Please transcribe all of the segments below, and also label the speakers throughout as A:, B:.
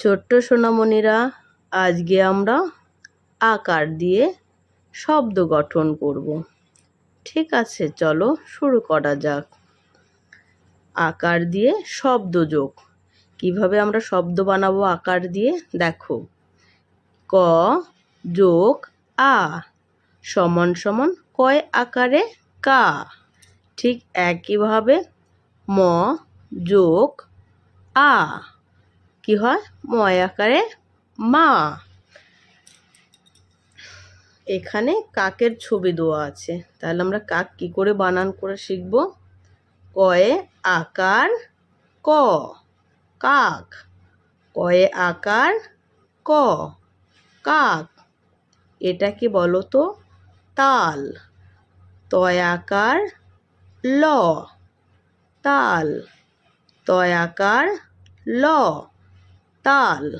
A: ছোট্ট সোনামণিরা, আজকে আমরা আকার দিয়ে শব্দ গঠন করব। ঠিক আছে, চলো শুরু করা যাক। আকার দিয়ে শব্দ যোগ। কীভাবে আমরা শব্দ বানাবো আকার দিয়ে? দেখো। ক যোগ আ সমান সমান কয় আকারে? কা। ঠিক একইভাবে ম যোগ আ। কি হয়? ময় আকারে মা। এখানে কাকের ছবি দেওয়া আছে। তাহলে আমরা কাক কি করে বানান করে শিখব? কয়ে আকার ক। কাক। কয়ে আকার ক। কাক। এটা কি বলো তো? তাল। তয় আকার ল। তাল। তয় আকার ল। তাল।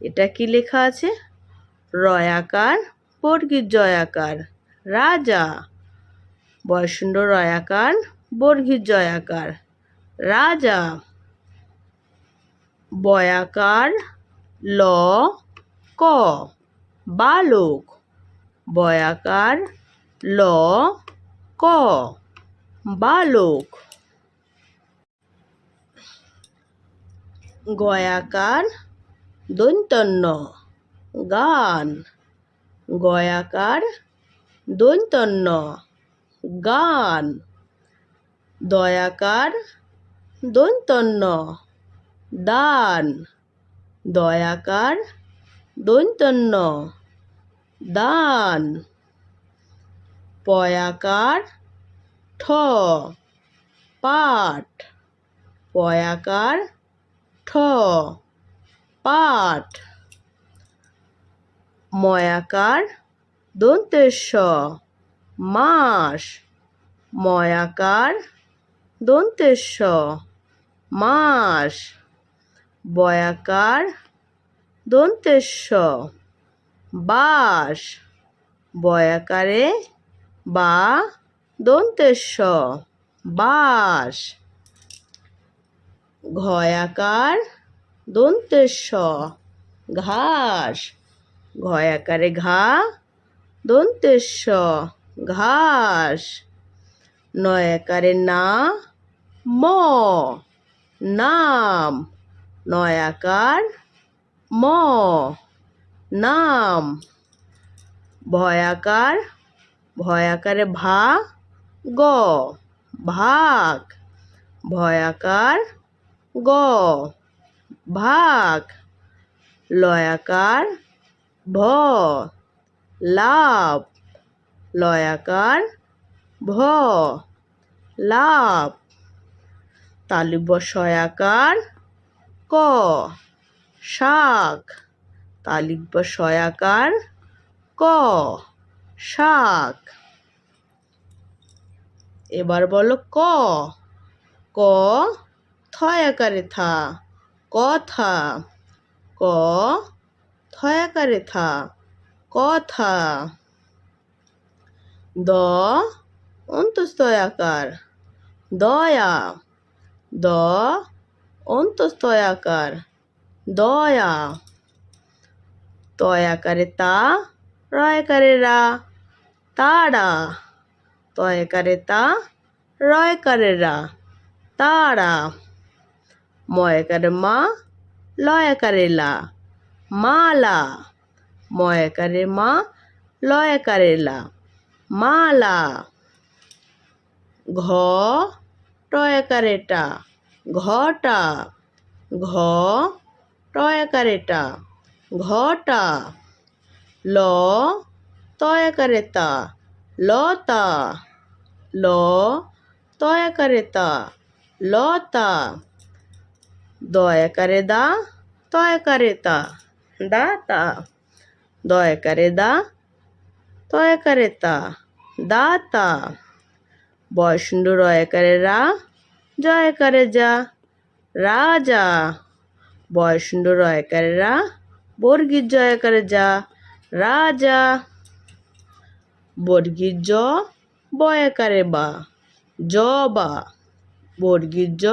A: এটা কি লেখা আছে? রয়াকার, বর্গীর জয়াকার। রাজা। বয়সুণ্ড রয়াকার, বর্গীর জয়াকার। রাজা। বয়াকার, ল, ক। বালক। বয়াকার, ল, ক। বালক। গয়াকার দৈন্তন্য গান। গয়াকার দৈন্তন্য গান। দয়াকার দৈন্তন্য দান। দয়াকার দৈন্তন্য দান। পয়াকার ঠ। পাঠ। পয়াকার পাঠ ময়াকার দন্তেশ্ব। মাস। ময়াকার দন্তেশ্ব। মাস। বয়াকার দন্তেশ্ব। বাস। বয়াকারে বা দন্তেশ্ব। বাস। ঘয়াকার দন্তেশ্ব, ঘাস। ঘয়াকারে ঘা, দন্তেশ্ব, ঘাস। নয়াকারে না, ম। নাম। নয়াকার, ম। নাম। ভয়াকার, ভয়াকারে ভা, গ। ভাগ। ভয়াকার গ। ভাগ। লয়াকার ভ। লাভ। লয়াকার ভ। লাভ। তালিব সয়াকার ক। শাক। তালিব সয়াকার ক। শাক। এবার বলো ক। ক থয়াকারে থা কথা ক থয়াকারে থা কথা দ অন্তস্তয়াকার দয়া। দ অন্তস্তয়াকার দয়া। তয়াকারে তা, রয়াকারে রা, তারা। তয়াকারে তা, রয়কারে রা, তারা। ময়কারে মা লয়াকারে লা মালা ময়কারে মা লয়াকারে লা মালা ঘ টয়াকারেটা ঘটা ঘ টয়াকারেটা ঘটা ল তয়াকারেতা লতা ল তয়াকারেতা লতা দয়াকারে দা তয়াকারে তা, দা দাতা দয়াকারে দা তয়াকারে তা, দা দাতা বয়সুণ্ড রয়াকারে রা জয়াকারে যা রাজা বয়সুণ্ড রয়াকারে রা বর্গীর জয়াকারে যা রাজা বর্গীর জ বয়াকারে বা জবা বর্গীর জ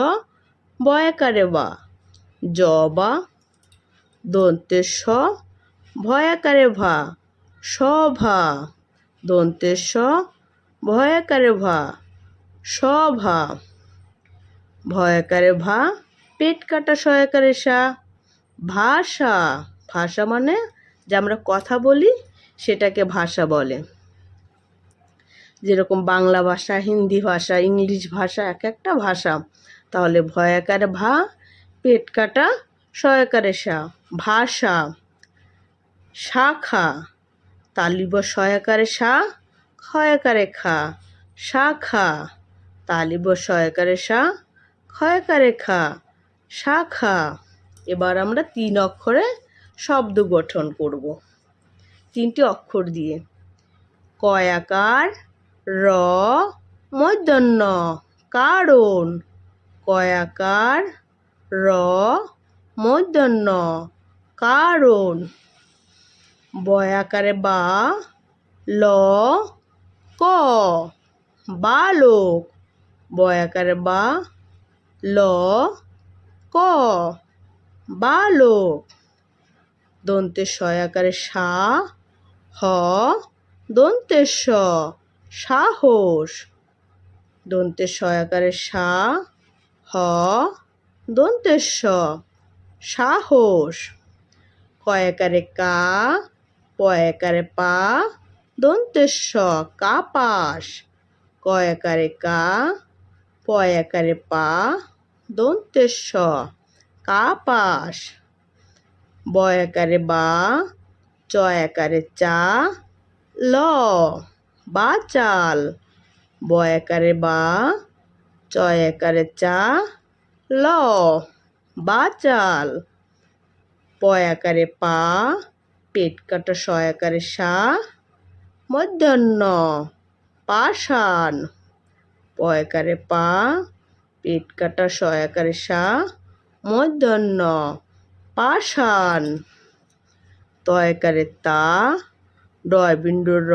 A: বয়াকারে বা জবা দন্তের স ভয়াকারে ভা সভা দন্তের স ভয়াকারে ভা সভা ভয়াকারে ভা পেট কাটা সয়াকারে সা ভাষা ভাষা মানে যে আমরা কথা বলি, সেটাকে ভাষা বলে। যেরকম বাংলা ভাষা, হিন্দি ভাষা, ইংলিশ ভাষা, এক একটা ভাষা। তাহলে ভয়াকারে ভা, পেট কাটা সয়াকারে সা ভাষা শাখা তালিব সয়াকারে সা ক্ষয়াকারে খা শাখা তালিব সয়াকারে সা ক্ষয়াকারে খা শাখা এবার আমরা তিন অক্ষরে শব্দ গঠন করব। তিনটি অক্ষর দিয়ে। কয়াকার র, মধ্যাহ্ন, কারণ। কয়াকার র মধ্যাহ্ন। কারণ বয়াকারে বা, ল, ক। বালক বয়াকারে বা, ল, ক। বালক দন্তের সয়াকারে সা, হ। দন্তের স সাহস দন্তের সয়াকারে সা হ দন্তের স সাহস। কয়াকারে কা, পয়াকারে পা দন্তের স কাপাস। কয়াকারে কা, পয়াকারে পা দন্তের স কাপাস। বয়াকারে বা, চয়াকারে চা, ল, বাচাল। বয়াকারে বা চয়াকারে চা ল বাচাল পয়াকারে পা, পেট কাটা সয়াকারে সা, মধ্যাহ্ন, পাষাণ। পয়াকারে পা, পেট কাটা সয়াকারে সা, মধ্যাহ্ন, পাষাণ। তয়কারে তা ডয় বিন্দু র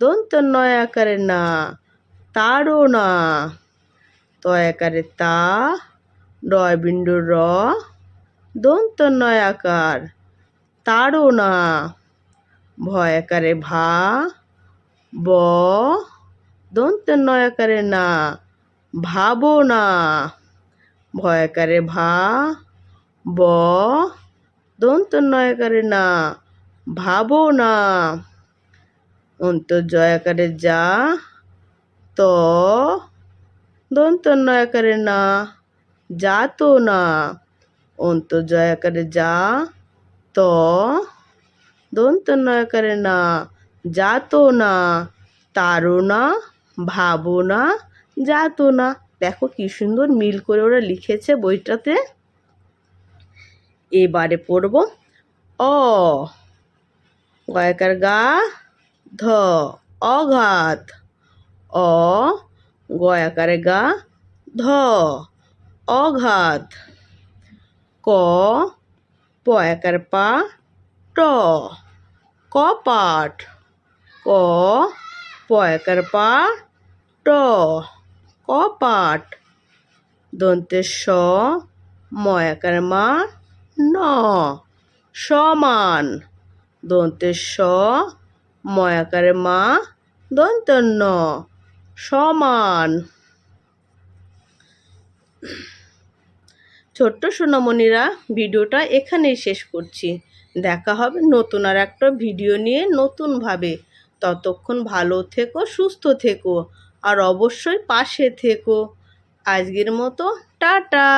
A: দন্ত নয় আকারে না, তারও না। তয়াকারে তা ডয় বিন্দু র দন্ত নয় আকার তারও না ভয়াকারে ভা, ব দন্ত নয় আকারে না ভাবো না ভয়াকারে ভা, ব দন্ত নয়াকারে না ভাবো না অন্তর্জয়াকারে যা, ত দন্ত নয়াকারে না, যাতো না। অন্তর্জয়াকারে যা, ত। দন্ত নয়াকারে না, যাতো না। তারও না, ভাবো না, যাতো না। দেখো কি সুন্দর মিল করে ওরা লিখেছে বইটাতে। এবারে পড়ব। অ। গয়কার গা, ধ। অঘাত। অ। গয়াকারে গা, ধ, অঘাত, ক, পয়াকার পা, ট, কপাট, ক, পয়াকার পা, ট, কপাট দন্তের স, ময়াকার মা, ন, সমান দন্তের স, ময়াকারে মা, দন্ত ন। সমান। ছোট্ট সোনামণিরা ভিডিওটা এখানেই শেষ করছি। দেখা হবে নতুন আর একটা ভিডিও নিয়ে নতুনভাবে। ততক্ষণ ভালো থেকো, সুস্থ থেকো, আর অবশ্যই পাশে থেকো। আজকের মতো, টাটা।